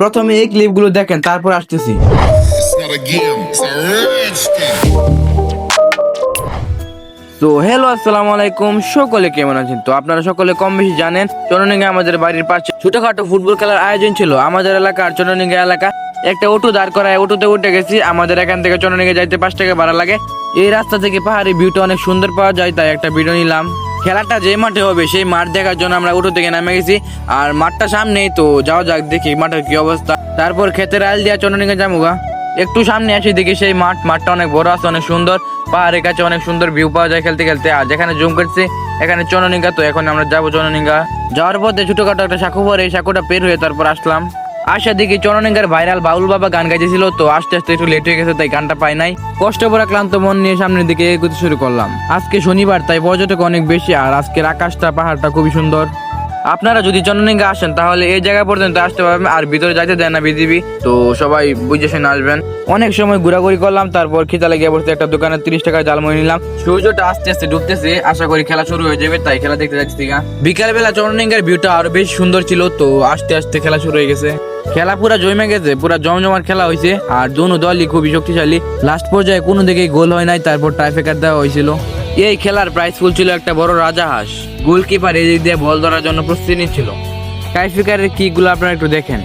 প্রথমে এই ক্লিপগুলো দেখেন তারপর আসতেছি. তো হ্যালো আসসালামু আলাইকুম। সকলে কেমন আছেন? তো আপনারা সকলে কম বেশি জানেন চন্দ্রনিঙ্গা আমাদের বাড়ির পাশে ছোটখাটো ফুটবল খেলার আয়োজন ছিল। আমাদের এলাকার চন্দ্রনিঙ্গা এলাকা একটা অটো দাঁড় করায় অটোতে উঠে গেছি। আমাদের এখান থেকে চন্দ্রনিঙ্গা যাইতে পাঁচ টাকা ভাড়া লাগে। এই রাস্তা থেকে পাহাড়ি ভিউটা অনেক সুন্দর পাওয়া যায় তাই একটা ভিডিও নিলাম। খেলাটা যে মাঠে হবে, সেই মাঠ দেখার জন্য আমরা উঠো থেকে নামে গেছি। আর মাঠটা সামনেই তো যাওয়া যাক দেখি মাঠের কি অবস্থা। তারপর ক্ষেতের আল দিয়া চন্দ্রনিঙ্গা যাব একটু সামনে আসি দেখি সেই মাঠ, মাঠটা অনেক বড় আছে, অনেক সুন্দর। পাহাড়ের কাছে অনেক সুন্দর ভিউ পাওয়া যায় খেলতে খেলতে। আর যেখানে জুম করছে, এখানে চননিঙ্গা তো এখন আমরা যাব চননিঙ্গা যাওয়ার পথে ছোটখাটো একটা সাঁকু পরে, এই সাঁকুটা পের হয়ে তারপর আসলাম। আসা দিকে চরণেঙ্গার ভাইরাল বাউল বাবা গান গাইতেছিল, তো আস্তে আস্তে একটু লেট হয়ে গেছে, তাই গানটা পাই নাই। কষ্ট করে ক্লান্ত মন নিয়ে সামনের দিকে এগোতে শুরু করলাম। আজকে শনিবার, তাই পর্যটক অনেক বেশি, আর আজকের আকাশটা, পাহাড়টা খুবই সুন্দর। আপনারা যদি চন্দ্রনিঙ্গা আসেন, তাহলে এই জায়গা পর্যন্ত আসতে পারবেন, আর ভিতরে যাইতে দেয় না বিজিবি। তো সবাই বুঝে শুনে আসবেন। অনেক সময় ঘোরাঘুরি করলাম, তারপর খিদা লেগে বসতে একটা দোকানে তিরিশ টাকা জালমুড়ি নিলাম। সূর্যটা আস্তে আস্তে ডুবতেছে, আশা করি খেলা শুরু হয়ে যাবে, তাই খেলা দেখতে যাচ্ছি বিকাল বেলা চন্দ্রনিঙ্গার ভিউটা আরও বেশ সুন্দর ছিল, তো আস্তে আস্তে খেলা শুরু হয়ে গেছে। খেলা পুরা জমে গেছে, পুরা জমজমার খেলা হয়েছে আর দোনো দলই খুবই শক্তিশালী। লাস্ট পর্যায়ে কোনো দিকেই গোল হয় নাই, তারপর টাইফেকার দেওয়া হয়েছিল। এই খেলার প্রাইস ফুল ছিল একটা বড় রাজা হাঁস গোলকিপার এদিক দিয়ে বল ধরার জন্য প্রস্তুতি নিচ্ছিল। টাইফেকারের কিগুলো আপনারা একটু দেখেন।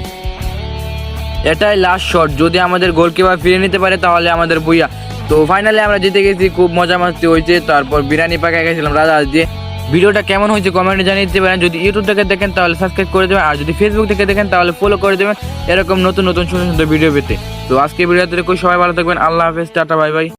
এটাই লাস্ট শট যদি আমাদের গোলকিপার ফিরে নিতে পারে, তাহলে আমাদের বুইয়া। তো ফাইনালি আমরা জিতে গেছি, খুব মজা মাস্তি হয়েছে। তারপর বিরিয়ানি পাকা গেছিলাম। রাজা দিয়ে ভিডিওটা কেমন হয়েছে কমেন্টে জানিয়ে দিতে পারেন। যদি ইউটিউব থেকে দেখেন, তাহলে সাবস্ক্রাইব করে দেবেন। আর যদি ফেসবুক থেকে দেখেন, তাহলে ফলো করে দেবেন। এরকম নতুন নতুন সুন্দর সুন্দর ভিডিও পেতে। তো আজকে ভিডিওতে সবাই ভালো থাকবেন। আল্লাহ হাফেজ। Tata bye bye